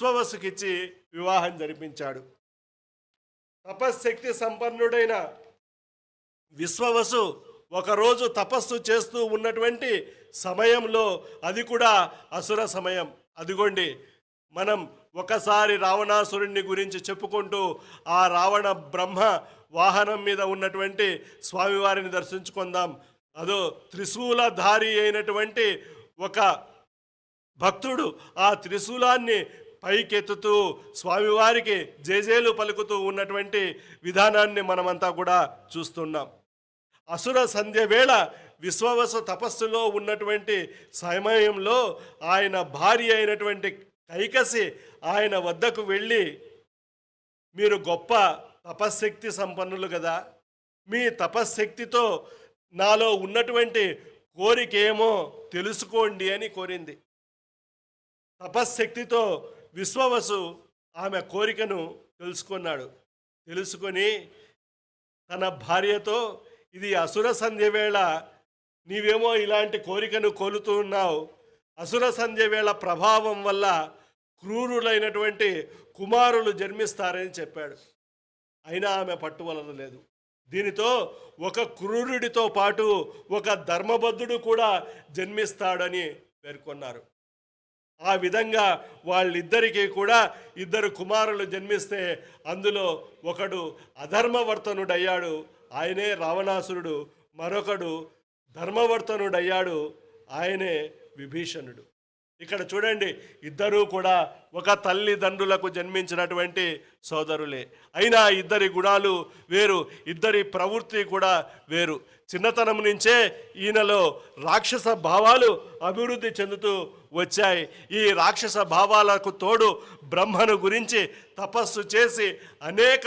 విశ్వవసుకిచ్చి వివాహం జరిపించాడు. తపశ్శక్తి సంపన్నుడైన విశ్వవసు ఒకరోజు తపస్సు చేస్తూ ఉన్నటువంటి సమయంలో అది కూడా అసుర సమయం. అదిగోండి మనం ఒకసారి రావణాసురుణ్ణి గురించి చెప్పుకుంటూ ఆ రావణ బ్రహ్మ వాహనం మీద ఉన్నటువంటి స్వామివారిని దర్శించుకుందాం. అదో త్రిశూలధారి అయినటువంటి ఒక భక్తుడు ఆ త్రిశూలాన్ని పైకెత్తుతూ స్వామివారికి జేజేలు పలుకుతూ ఉన్నటువంటి విధానాన్ని మనమంతా కూడా చూస్తున్నాం. అసుర సంధ్య వేళ విశ్వవస తపస్సులో ఉన్నటువంటి సమయంలో ఆయన భార్య అయినటువంటి కైకసి ఆయన వద్దకు వెళ్ళి మీరు గొప్ప తపశ్శక్తి సంపన్నులు కదా మీ తపశ్శక్తితో నాలో ఉన్నటువంటి కోరిక ఏమో తెలుసుకోండి అని కోరింది. తపశ్శక్తితో విశ్వవసు ఆమె కోరికను తెలుసుకున్నాడు. తెలుసుకొని తన భార్యతో ఇది అసుర సంధ్య వేళ నీవేమో ఇలాంటి కోరికను కోలుతూ ఉన్నావు. అసుర సంధ్య వేళ ప్రభావం వల్ల క్రూరులైనటువంటి కుమారులు జన్మిస్తారని చెప్పాడు. అయినా ఆమె పట్టువలన లేదు దీనితో ఒక క్రూరుడితో పాటు ఒక ధర్మబద్ధుడు కూడా జన్మిస్తాడని పేర్కొన్నారు. ఆ విధంగా వాళ్ళిద్దరికీ కూడా ఇద్దరు కుమారులు జన్మిస్తే అందులో ఒకడు అధర్మవర్తనుడయ్యాడు ఆయనే రావణాసురుడు మరొకడు ధర్మవర్తనుడయ్యాడు ఆయనే విభీషణుడు. ఇక్కడ చూడండి ఇద్దరూ కూడా ఒక తల్లిదండ్రులకు జన్మించినటువంటి సోదరులే. అయినా ఇద్దరి గుణాలు వేరు ఇద్దరి ప్రవృత్తి కూడా వేరు. చిన్నతనం నుంచే ఈయనలో రాక్షస భావాలు అభివృద్ధి చెందుతూ వచ్చాయి. ఈ రాక్షస భావాలకు తోడు బ్రహ్మను గురించి తపస్సు చేసి అనేక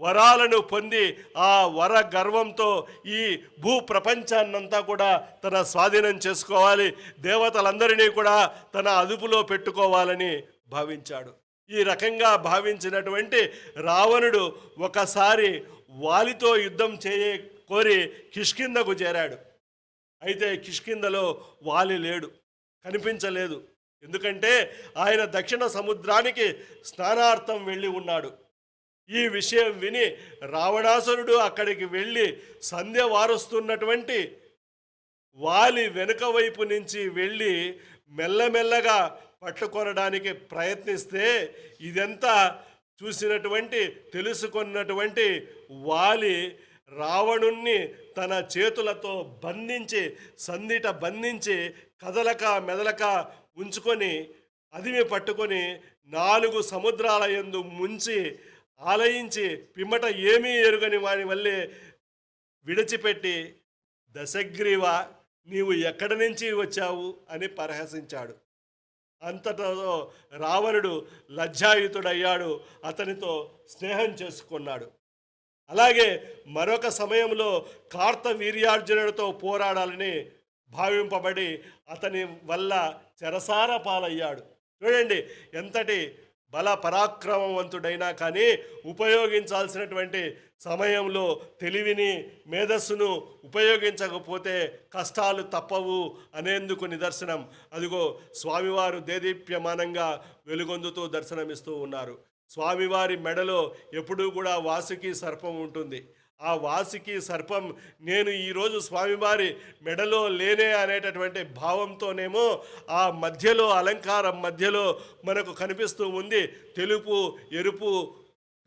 వరాలను పొంది ఆ వర గర్వంతో ఈ భూ ప్రపంచాన్నంతా కూడా తన స్వాధీనం చేసుకోవాలి. దేవతలందరినీ కూడా తన అదుపులో పెట్టుకోవాలని భావించాడు. ఈ రకంగా భావించినటువంటి రావణుడు ఒకసారి వాలితో యుద్ధం చేయ కోరి కిష్కిందకు చేరాడు. అయితే కిష్కిందలో వాలి లేడు. కనిపించలేదు. ఎందుకంటే ఆయన దక్షిణ సముద్రానికి స్నానార్థం వెళ్ళి ఉన్నాడు. ఈ విషయం విని రావణాసురుడు అక్కడికి వెళ్ళి సంధ్య వారుస్తున్నటువంటి వాలి వెనుక వైపు నుంచి వెళ్ళి మెల్లమెల్లగా పట్టుకొనడానికి ప్రయత్నిస్తే ఇదంతా చూసినటువంటి తెలుసుకున్నటువంటి వాలి రావణుణ్ణి తన చేతులతో బంధించి సందిట బంధించి కదలక మెదలక ఉంచుకొని అదిమి పట్టుకొని నాలుగు సముద్రాల యందు ముంచి ఆలయించి పిమ్మట ఏమీ ఎరుగని వాని వల్లే విడిచిపెట్టి దశగ్రీవ నీవు ఎక్కడి నుంచి వచ్చావు? అని పరిహసించాడు. అంతటతో రావణుడు లజ్జాయుతుడయ్యాడు. అతనితో స్నేహం చేసుకున్నాడు. అలాగే మరొక సమయంలో కార్తవీర్యార్జునుడితో పోరాడాలని భావింపబడి అతని వల్ల చెరసార పాలయ్యాడు. చూడండి ఎంతటి బల పరాక్రమవంతుడైనా కానీ ఉపయోగించాల్సినటువంటి సమయంలో తెలివిని మేధస్సును ఉపయోగించకపోతే కష్టాలు తప్పవు అనేందుకు నిదర్శనం. అదిగో స్వామివారు దేదీప్యమానంగా వెలుగొందుతూ దర్శనమిస్తూ ఉన్నారు. స్వామివారి మెడలో ఎప్పుడూ కూడా వాసుకి సర్పం ఉంటుంది. ఆ వాసికి సర్పం నేను ఈరోజు స్వామివారి మెడలో లేనే అనేటటువంటి భావంతోనేమో ఆ మధ్యలో అలంకారం మధ్యలో మనకు కనిపిస్తూ ఉంది. తెలుపు ఎరుపు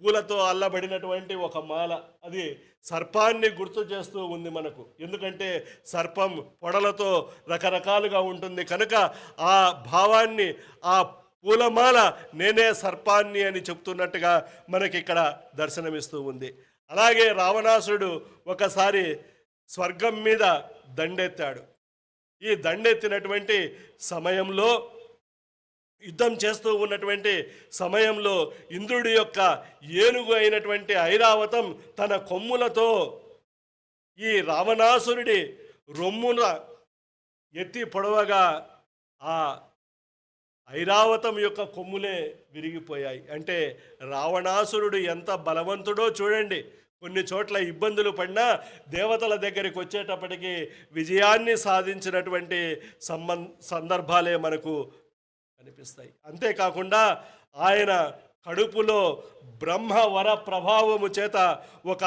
పూలతో అల్లబడినటువంటి ఒక మాల. అది సర్పాన్ని గుర్తు చేస్తూ ఉంది మనకు. ఎందుకంటే సర్పం పొడలతో రకరకాలుగా ఉంటుంది. కనుక ఆ భావాన్ని ఆ పూలమాల నేనే సర్పాన్ని అని చెప్తున్నట్టుగా మనకి ఇక్కడ దర్శనమిస్తూ ఉంది. అలాగే రావణాసురుడు ఒకసారి స్వర్గం మీద దండెత్తాడు. ఈ దండెత్తినటువంటి సమయంలో యుద్ధం చేస్తూ ఉన్నటువంటి సమయంలో ఇంద్రుడి యొక్క ఏనుగు అయినటువంటి ఐరావతం తన కొమ్ములతో ఈ రావణాసురుడి రొమ్మున ఎత్తి పొడవగా ఆ ఐరావతం యొక్క కొమ్ములే విరిగిపోయాయి. అంటే రావణాసురుడు ఎంత బలవంతుడో చూడండి. కొన్ని చోట్ల ఇబ్బందులు పడినా దేవతల దగ్గరికి వచ్చేటప్పటికి విజయాన్ని సాధించినటువంటి సంబం సందర్భాలే మనకు కనిపిస్తాయి. అంతేకాకుండా ఆయన కడుపులో బ్రహ్మ వర ప్రభావము చేత ఒక